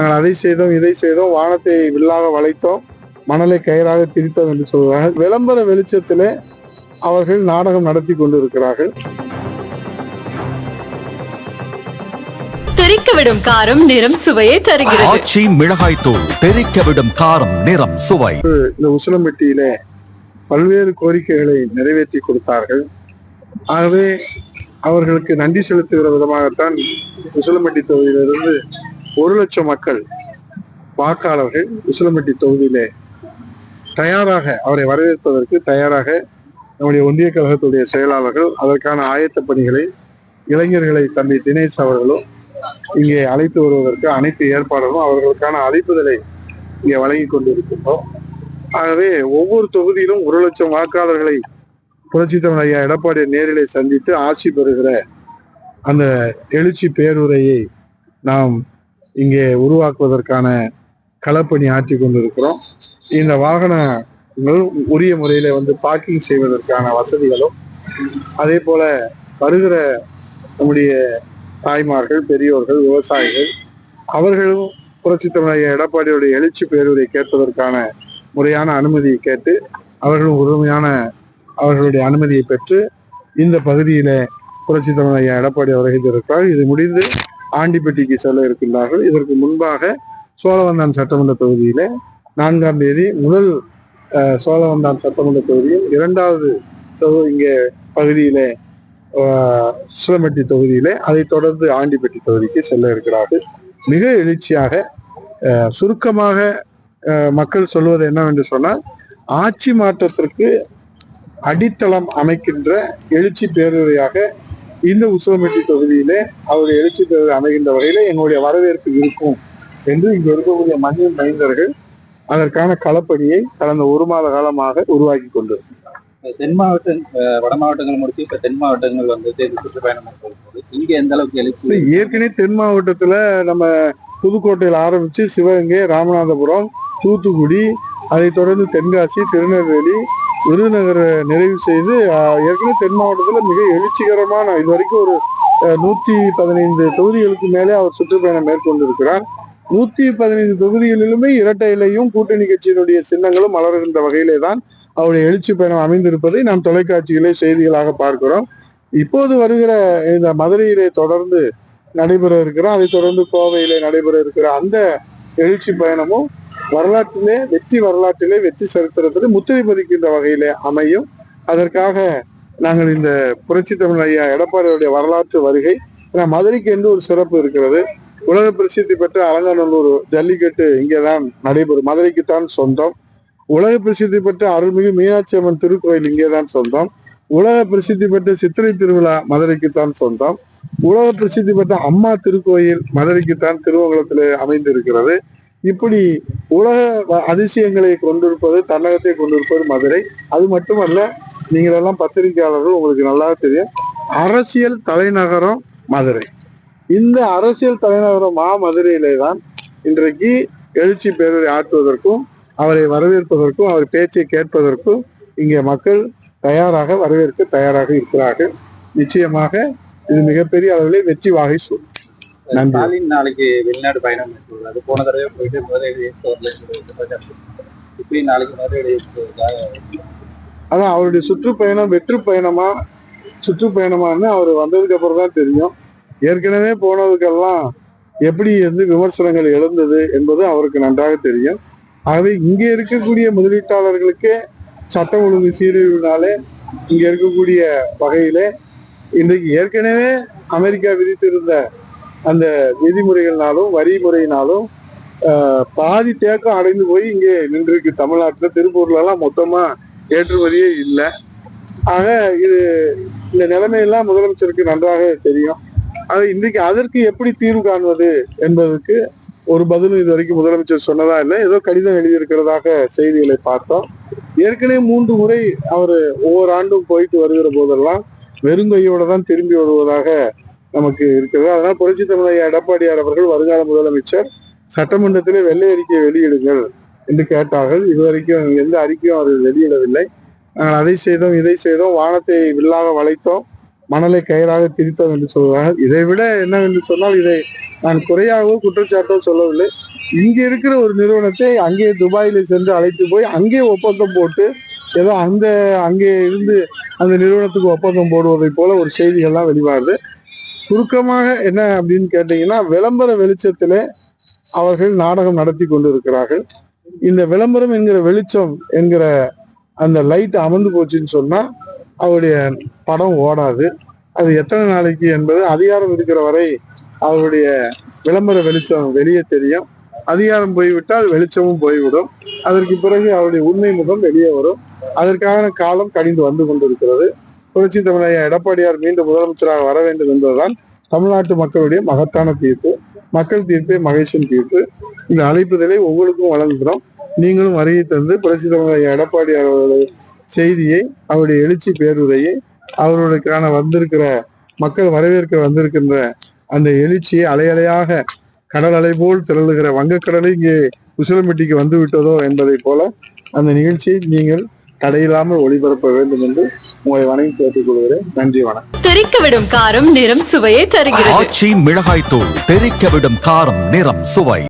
நாங்கள் அதை செய்தோம் இதை செய்தோம் வானத்தை வில்லாக வளைத்தோம் மணலை கயிறாக திரித்தோம் என்று சொல்கிறார்கள் விளம்பர வெளிச்சத்திலே அவர்கள் நாடகம் நடத்தி கொண்டிருக்கிறார்கள். விடும் காரம் நிறம் சுவையை தருகிறது. ஆச்சி மிளகாய் தூள் தெறிக்க விடும் காரம் நிறம் சுவை. இந்த உசிலம்பட்டியிலே பல்வேறு கோரிக்கைகளை நிறைவேற்றி கொடுத்தார்கள். ஆகவே அவர்களுக்கு நன்றி செலுத்துகிற விதமாகத்தான் உசிலம்பட்டி தொகுதியிலிருந்து ஒரு லட்சம் மக்கள் வாக்காளர்கள் உசிலம்பட்டி தொகுதியிலே தயாராக அவரை வரவேற்பதற்கு தயாராக நம்முடைய ஒன்றிய கழகத்துடைய செயலாளர்கள் அதற்கான ஆயத்த பணிகளை இளைஞர்களை தம்பி தினேஷ் அவர்களும் இங்கே அழைத்து வருவதற்கு அனைத்து ஏற்பாடுகளும் அவர்களுக்கான அழைப்புதலை இங்கே வழங்கி கொண்டிருக்கின்றோம். ஆகவே ஒவ்வொரு தொகுதியிலும் ஒரு லட்சம் வாக்காளர்களை புரட்சி தமிழ் ஐயா எடப்பாடி நேரிலே சந்தித்து ஆட்சி பெறுகிற அந்த எழுச்சி பேருரையை நாம் இங்கே உருவாக்குவதற்கான களப்பணி ஆற்றி கொண்டிருக்கிறோம். இந்த வாகனங்கள் உரிய முறையில் வந்து பார்க்கிங் செய்வதற்கான வசதிகளும் அதே போல வருகிற நம்முடைய தாய்மார்கள் பெரியோர்கள் விவசாயிகள் அவர்களும் புரட்சி தமிழக எடப்பாடியுடைய எழுச்சி பேருரை கேட்பதற்கான முறையான அனுமதியை கேட்டு அவர்களும் உரிமையான அவர்களுடைய அனுமதியை பெற்று இந்த பகுதியில புரட்சி தமிழ் எடப்பாடி அவர்கள் இருக்கிறார் இது முடிந்து ஆண்டிப்பட்டிக்கு செல்ல இருக்கின்றார்கள். இதற்கு முன்பாக சோழவந்தான் சட்டமன்ற தொகுதியில நான்காம் தேதி முதல் சோழவந்தான் சட்டமன்ற தொகுதியும் இரண்டாவது தொகு- இங்கே பகுதியிலே அஹ், சுலமெட்டி தொகுதியிலே அதைத் தொடர்ந்து ஆண்டிப்பட்டி தொகுதிக்கு செல்ல இருக்கிறார்கள். மிக எழுச்சியாக சுருக்கமாக மக்கள் சொல்வது என்னவென்று சொன்னால் ஆட்சி மாற்றத்திற்கு அடித்தளம் அமைக்கின்ற எழுச்சி பேருரையாக இந்த உசிலம்பட்டி தொகுதியிலே அவருடைய எழுச்சி பேருரை அமைகின்ற வகையில எங்களுடைய வரவேற்பு இருக்கும் என்று இங்கு இருக்கக்கூடிய மண்ணின் மைந்தர்கள் அதற்கான களப்பணியை கடந்த ஒரு மாத காலமாக உருவாக்கி கொண்டு. தென் மாவட்டம் வட மாவட்டங்கள் முடிச்சு இப்ப தென் மாவட்டங்கள் வந்து தேர்தல் சுற்றுப்பயணம் மேற்கொள்ளும்போது இங்க எந்த அளவுக்கு எழுச்சி ஏற்கனவே தென் மாவட்டத்துல நம்ம புதுக்கோட்டையில் ஆரம்பிச்சு சிவகங்கை ராமநாதபுரம் தூத்துக்குடி அதைத் தொடர்ந்து தென்காசி திருநெல்வேலி விருதுநகரை நிறைவு செய்து ஏற்கனவே தென் மாவட்டத்தில் மிக எழுச்சிகரமான இது வரைக்கும் ஒரு நூற்றி பதினைந்து தொகுதிகளுக்கு மேலே அவர் சுற்றுப்பயணம் மேற்கொண்டிருக்கிறார். நூற்றி பதினைந்து தொகுதிகளிலுமே இரட்டை இலையும் கூட்டணி கட்சியினுடைய சின்னங்களும் மலர்கின்ற வகையிலே தான் அவருடைய எழுச்சி பயணம் அமைந்திருப்பதை நாம் தொலைக்காட்சியிலே செய்திகளாக பார்க்கிறோம். இப்போது வருகிற இந்த மதுரையிலே தொடர்ந்து நடைபெற இருக்கிறோம் அதைத் தொடர்ந்து கோவையிலே நடைபெற இருக்கிற அந்த எழுச்சி பயணமும் வரலாற்றிலே வெற்றி வரலாற்றிலே வெற்றி சரித்திரத்தில் முத்திரை பதிக்கின்ற வகையிலே அமையும். அதற்காக நாங்கள் இந்த புரட்சி தமிழ் ஐயா எடப்பாடியுடைய வரலாற்று வருகை ஏன்னா மதுரைக்கு என்று ஒரு சிறப்பு இருக்கிறது. உலக பிரசித்தி பெற்ற அலங்காநல்லூர் ஜல்லிக்கட்டு இங்கேதான் நடைபெறும். மதுரைக்குத்தான் சொந்தம். உலக பிரசித்தி பெற்ற அருள்மிகு மீனாட்சி அம்மன் திருக்கோயில் இங்கேதான் சொந்தம். உலக பிரசித்தி பெற்ற சித்திரை திருவிழா மதுரைக்குத்தான் சொந்தம். உலக பிரசித்தி பெற்ற அம்மா திருக்கோயில் மதுரைக்குத்தான் திருவங்கலத்திலே அமைந்திருக்கிறது. இப்படி உலக வ- அதிசயங்களை கொண்டிருப்பது தன்னகத்தை கொண்டிருப்பது மதுரை. அது மட்டுமல்ல நீங்கள் எல்லாம் பத்திரிகையாளர்கள் உங்களுக்கு நல்லா தெரியும். அரசியல் தலைநகரம் மதுரை. இந்த அரசியல் தலைநகரம் மா மதுரையிலே தான் இன்றைக்கு எழுச்சி பேரவை ஆற்றுவதற்கும் அவரை வரவேற்பதற்கும் அவர் பேச்சை கேட்பதற்கும் இங்கே மக்கள் தயாராக வரவேற்க தயாராக இருக்கிறார்கள். நிச்சயமாக இது மிகப்பெரிய அளவிலே வெற்றி வாகை சொல்லும் நன்றி. நாளைக்கு வெளிநாடு பயணம் மேற்கொள்ளாது போன தடவை போயிட்டு இப்படி நாளைக்கு முதலீடு அதான் அவருடைய சுற்றுப்பயணம் வெற்று பயணமா சுற்றுப்பயணமான்னு அவர் வந்ததுக்கு அப்புறம் தான் தெரியும். ஏற்கனவே போனதுக்கெல்லாம் எப்படி வந்து விமர்சனங்கள் எழுந்தது என்பது அவருக்கு நன்றாக தெரியும். ஆகவே இங்கே இருக்கக்கூடிய முதலீட்டாளர்களுக்கே சட்டம் ஒழுங்கு சீரழிவுனாலே இங்க இருக்கக்கூடிய வகையிலே இன்றைக்கு ஏற்கனவே அமெரிக்கா விதித்திருந்த அந்த விதிமுறைகள்னாலும் வரி முறையினாலும் பாதி தேக்கம் அடைந்து போய் இங்கே நின்றுருக்கு தமிழ்நாட்டில். திருப்பூர்லலாம் மொத்தமாக ஏற்றுமதியே இல்லை. ஆக இது இந்த நிலைமையெல்லாம் முதலமைச்சருக்கு நன்றாக தெரியும். ஆக இன்றைக்கு அதற்கு எப்படி தீர்வு காண்பது என்பதற்கு ஒரு பதிலும் இது வரைக்கும் முதலமைச்சர் சொன்னதா இல்லை. ஏதோ கடிதம் எழுதியிருக்கிறதாக செய்திகளை பார்த்தோம். ஏற்கனவே மூன்று முறை அவர் ஒவ்வொரு ஆண்டும் போயிட்டு வருகிற போதெல்லாம் வெறுங்கையோட தான் திரும்பி வருவதாக நமக்கு இருக்கிறது அதனால் புரட்சி தமிழக எடப்பாடியார் அவர்கள் வருங்கால முதலமைச்சர் சட்டமன்றத்திலே வெள்ளை அறிக்கையை வெளியிடுங்கள் என்று கேட்டார்கள். இதுவரைக்கும் எந்த அறிக்கையும் அவர் வெளியிடவில்லை. நாங்கள் அதை செய்தோம் இதை செய்தோம் வானத்தை வில்லாக வளைத்தோம் மணலை கயிறாக திரித்தோம் என்று சொல்கிறார்கள் இதை விட என்னவென்று சொன்னால் இதை நான் குறையாகவோ குற்றச்சாட்டோ சொல்லவில்லை. இங்கே இருக்கிற ஒரு நிறுவனத்தை அங்கே துபாயில் சென்று அழைத்து போய் அங்கே ஒப்பந்தம் போட்டு ஏதோ அந்த அங்கே இருந்து அந்த நிறுவனத்துக்கு ஒப்பந்தம் போடுவதை போல ஒரு செய்திகள்லாம் வெளிவாருது. சுருக்கமாக என்ன அப்படின்னு கேட்டீங்கன்னா விளம்பர வெளிச்சத்திலே அவர்கள் நாடகம் நடத்தி கொண்டிருக்கிறார்கள். இந்த விளம்பரம் என்கிற வெளிச்சம் என்கிற அந்த லைட் அமர்ந்து போச்சுன்னு சொன்னா அவருடைய படம் ஓடாது. அது எத்தனை நாளைக்கு என்பது அதிகாரம் இருக்கிற வரை அவருடைய விளம்பர வெளிச்சம் வெளியே தெரியும். அதிகாரம் போய்விட்டால் வெளிச்சமும் போய்விடும். அதற்கு பிறகு அவருடைய உண்மை முகம் வெளியே வரும். அதற்கான காலம் கடிந்து வந்து கொண்டிருக்கிறது. புரட்சி தமிழையா எடப்பாடியார் மீண்டும் முதலமைச்சராக வர வேண்டும் என்பதுதான் தமிழ்நாட்டு மக்களுடைய மகத்தான தீர்ப்பு மக்கள் தீர்ப்பே மகேஷன் தீர்ப்பு. இந்த அழைப்புதலை ஒவ்வொருக்கும் வழங்குகிறோம். நீங்களும் வருகை தந்து புரட்சி தமிழையா எடப்பாடியார் அவர்களுடைய செய்தியை அவருடைய எழுச்சி பேருரையை அவர்களுக்கான வந்திருக்கிற மக்கள் வரவேற்க வந்திருக்கின்ற அந்த எழுச்சியை அலையலையாக கடல் அலை போல் திரளுகிற வங்கக்கடலை இங்கே உசிலம்பட்டிக்கு வந்து விட்டதோ என்பதை போல அந்த நிகழ்ச்சியை நீங்கள் தடையில்லாமல் ஒளிபரப்ப வேண்டும் என்று உங்களை வணங்கி கேட்டுக்கொள்கிறேன். நன்றி வணக்கம். தெறிக்க விடும் காரம் நிறம் சுவையை தருகிறது. ஆச்சி மிளகாய் தூள் தெறிக்க விடும் காரம் நிறம் சுவை.